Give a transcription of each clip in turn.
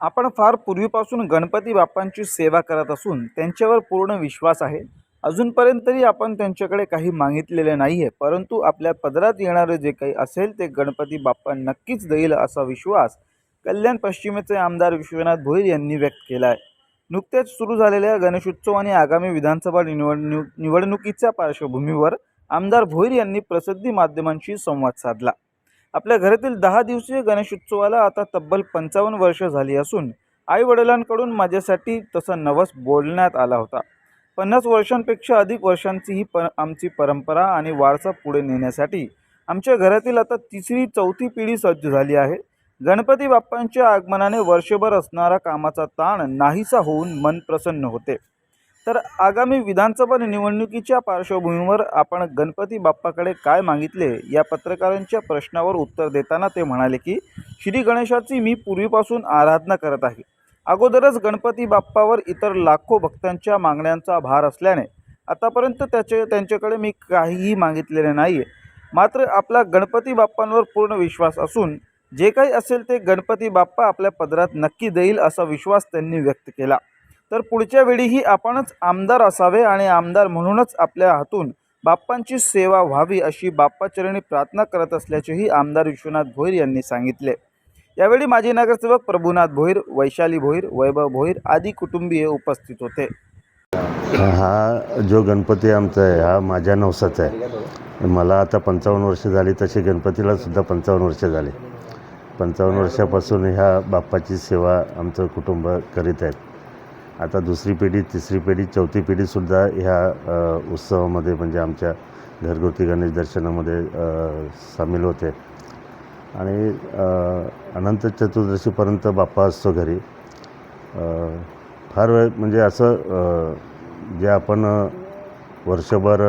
आपण फार पूर्वीपासून गणपती बाप्पांची सेवा करत असून त्यांच्यावर पूर्ण विश्वास आहे. अजूनपर्यंत तरी आपण त्यांच्याकडे काही मागितलेले नाही आहे परंतु आपल्या पदरात येणारे जे काही असेल ते गणपती बाप्पा नक्कीच देईल असा विश्वास कल्याण पश्चिमेचे आमदार विश्वनाथ भोईर यांनी व्यक्त केला आहे नुकत्याच सुरू झालेल्या गणेशोत्सव आणि आगामी विधानसभा निवडणूक निवडणुकीच्या पार्श्वभूमीवर आमदार भोईर यांनी प्रसिद्धी माध्यमांशी संवाद साधला. आपल्या घरातील दहा दिवसीय गणेशोत्सवाला आता तब्बल पंचावन्न वर्ष झाली असून आईवडिलांकडून माझ्यासाठी तसा नवस बोलण्यात आला होता. पन्नास वर्षांपेक्षा अधिक वर्षांची ही प आमची परंपरा आणि वारसा पुढे नेण्यासाठी आमच्या घरातील आता तिसरी चौथी पिढी सज्ज झाली आहे. गणपती बाप्पांच्या आगमनाने वर्षभर असणारा कामाचा ताण नाहीसा होऊन मन प्रसन्न होते. तर आगामी विधानसभा निवडणुकीच्या पार्श्वभूमीवर आपण गणपती बाप्पाकडे काय मागितले या पत्रकारांच्या प्रश्नावर उत्तर देताना ते म्हणाले की श्री गणेशाची मी पूर्वीपासून आराधना करत आहे. अगोदरच गणपती बाप्पावर इतर लाखो भक्तांच्या मागण्यांचा भार असल्याने आतापर्यंत त्याचे त्यांच्याकडे मी काहीही मागितलेले नाही आहे मात्र आपला गणपती बाप्पांवर पूर्ण विश्वास असून जे काही असेल ते गणपती बाप्पा आपल्या पदरात नक्की देईल असा विश्वास त्यांनी व्यक्त केला. तर पुढच्या वेळीही आपणच आमदार असावे आणि आमदार म्हणूनच आपल्या हातून बाप्पांची सेवा व्हावी अशी बाप्पाचरणी प्रार्थना करत असल्याचेही आमदार विश्वनाथ भोईर यांनी सांगितले. यावेळी माजी नगरसेवक प्रभुनाथ भोईर वैशाली भोईर वैभव भोईर आदी कुटुंबीय उपस्थित होते. हा जो गणपती आमचा आहे हा माझ्या नवसाचा आहे. मला आता पंचावन्न वर्ष झाली तशी गणपतीला सुद्धा पंचावन्न वर्ष झाली. पंचावन्न वर्षापासून ह्या बाप्पाची सेवा आमचं कुटुंब करीत आहेत. आता दुसरी पिढी तिसरी पिढी चौथी पिढीसुद्धा ह्या उत्सवामध्ये म्हणजे आमच्या घरगुती गणेश दर्शनामध्ये सामील होते. आणि अनंत चतुर्दशीपर्यंत बाप्पा असतो घरी. फार वेळ म्हणजे असं जे आपण वर्षभर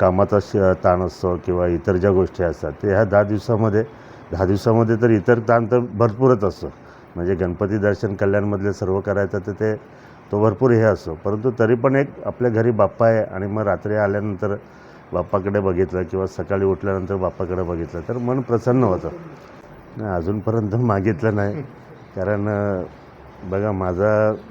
कामाचा श ताण असतो किंवा इतर ज्या गोष्टी असतात ते ह्या दहा दिवसामध्ये दहा दिवसामध्ये तर इतर ताण तर भरपूरच असतो. म्हणजे गणपती दर्शन कल्याणमधले सर्व करायचं तर ते तो भरपूर हे असतो. परंतु तरी पण एक आपल्या घरी बाप्पा आहे आणि मग रात्री आल्यानंतर बाप्पाकडे बघितलं किंवा सकाळी उठल्यानंतर बाप्पाकडे बघितलं तर मन प्रसन्न होतं. नाही अजूनपर्यंत मागितलं नाही. कारण बघा माझा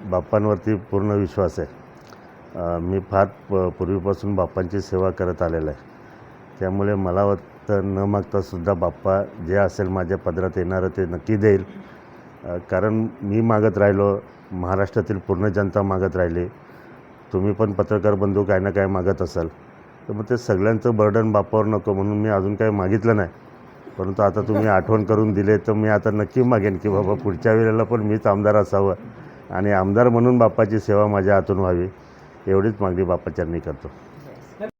बाप्पांवरती पूर्ण विश्वास आहे. मी फार प पूर्वीपासून बाप्पांची सेवा करत आलेला आहे. त्यामुळे मला वाटतं न मागतासुद्धा बाप्पा जे असेल माझ्या पदरात येणारं ते नक्की देईल. कारण मी मागत राहिलो महाराष्ट्रातील पूर्ण जनता मागत राहिली. तुम्ही पण पत्रकार बंधू काय ना काय मागत असाल. तर मग ते सगळ्यांचं बर्डन बाप्पावर नको म्हणून मी अजून काही मागितलं नाही. परंतु आता तुम्ही आठवण करून दिले तर मी आता नक्की मागेन की बाबा पुढच्या वेळेला पण मीच आमदार असावं. आणि आमदार म्हणून बाप्पाची सेवा माझ्या हातून व्हावी एवढीच मागणी बाप्पाच्यांनी करतो.